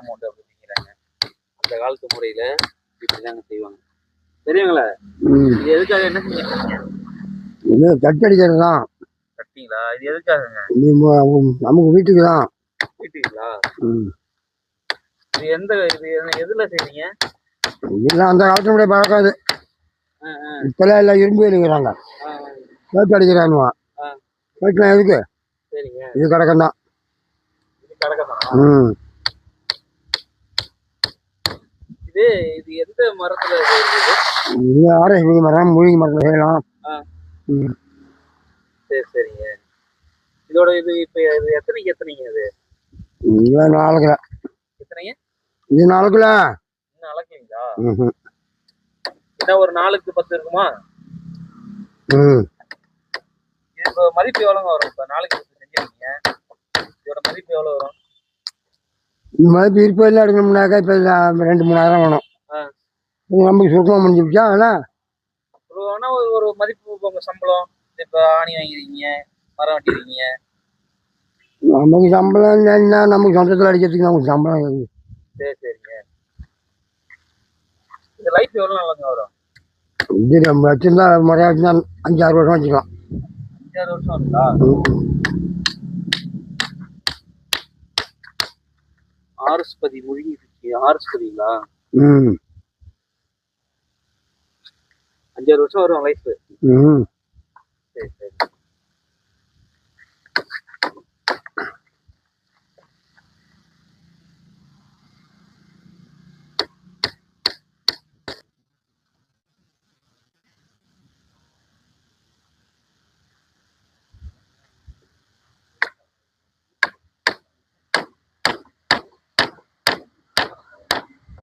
Compound அப்படிங்கிறாங்க அந்த காலத்து முறையில இப்படிதாங்க செய்வாங்க. தெரியுங்களா? ம். இது எதுக்காக என்ன செஞ்சீங்க இது தட்டடிக்கிறது தான் கட்டிங்களா? இது எதுக்காகங்க? நமக்கு வீட்டுக்கு தான் வீட்டுங்களா ம். இது எந்த இது எது- எதுல செய்றீங்க? இதெல்லாம் அந்த காலத்தினுடைய பழக்கம் இது. இப்போல்லாம் எல்லாம் இரும்பு எழுக்கிறாங்க ஆ, வேட்டு அடிக்கிறானுவா ஆ. வேட்டுலாம் எதுக்கு? சரிங்க. இது கிடக்கம் தான் ம். இது இது எந்த மரத்துல இது ஆரோக்கிய மரம் மூலிகை மரத்தில் செய்யலாம் சரி சரிங்க. இதோட இது இப்ப இது எத்தனைக்கு எத்தனைங்க இது இது நாளுக்குல எத்தனைங்க? இது நாளுக்குல இன்னும் அளக்கலீங்களா ம் இன்னும் ஒரு நாளுக்கு பத்து இருக்குமா? இது மதிப்பு எவ்வளோங்க வரும்? இப்போ நாளைக்கு பத்து செஞ்சிருக்கீங்க. இதோட மதிப்பு எவ்வளோ வரும்? இந்த மாதிரி பிரிப்பு எல்லாம் எடுக்கணும்னாக்கா இப்போ ரெண்டு மூணாயிரம் வேணும். இது நமக்கு முடிஞ்சுச்சா அதெல்லாம் ஒரு வேணா ஒரு மதிப்பு இப்போ உங்க சம்பளம். இப்போ ஆணி வாங்கிருக்கீங்க மரம் வெட்டிருக்கீங்க. நமக்கு சம்பளம் என்ன? நமக்கு சொந்தத்தில் அடிக்கிறதுக்கு நமக்கு சம்பளம் இருக்குது. சரி சரிங்க. இந்த லைஃப் எவ்வளோ நாளுங்க வரும்? இது நம்ம வச்சிருந்தா முறையாக வச்சுருந்தா அஞ்சாறு வருஷம் வச்சுக்கலாம். அஞ்சாறு வருஷம் இருக்கா ஆர்எஸ்பதி முழுகி ஆர்எஸ்பதிங்களா ம். அஞ்சாறு வருஷம் வரும் லைஃப்